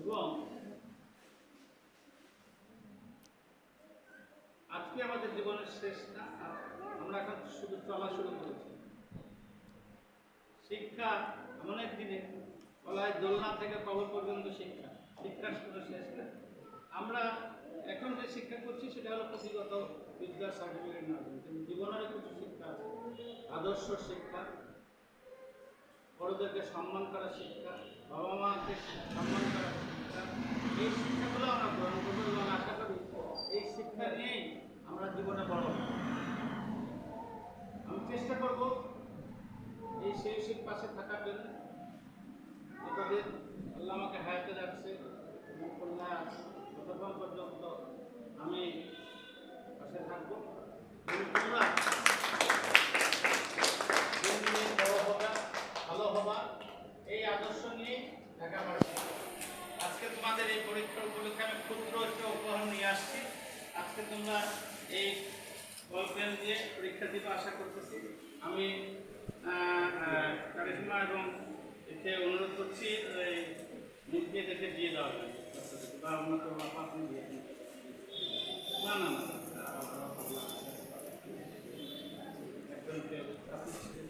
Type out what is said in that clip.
এবং আজকে আমাদের জীবনের শেষ না, আমরা এখন শুধু চলা শুরু করেছি। শিক্ষা এমন এক দিনে বলা হয় দোলনা থেকে কবর পর্যন্ত শিক্ষা। শিক্ষার কোনো শেষ না, আমরা এখন যে শিক্ষা করছি, সেটা হলো পুঁথিগত বিদ্যার সার্টিফিকেট না জীবনেরও কিছু শিক্ষা আদর্শ শিক্ষা বড়দেরকে সম্মান করা শিক্ষা, বাবা মাকে সম্মান করা শিক্ষা, এই শিক্ষাগুলো আমরা গ্রহণ করব এবং আশা করি এই শিক্ষা নিয়েই আমরা জীবনে বড় আমি চেষ্টা করব এই শিশুর পাশে থাকার জন্য। আল্লাহ আমাকে হায়াতে রাখছে আছে ততক্ষণ পর্যন্ত আমি পাশে থাকব এবং তোমরা দিন দিন বড় হবা ভালো হবা এই আদর্শ নিয়ে ঢাকা ভার্সিটি আজকে তোমাদের এই পরীক্ষা উপলক্ষে আমি ক্ষুদ্র একটা উপহার নিয়ে আসছি আজকে তোমরা এই বল দিয়ে পরীক্ষা দিতে আশা করতেছি আমি কারিশমা এবং এতে অনুরোধ করছি এই মুখ দিয়ে দেখে দিয়ে দেওয়া হবে বা অন্য দিয়ে দিন। না না না আপনি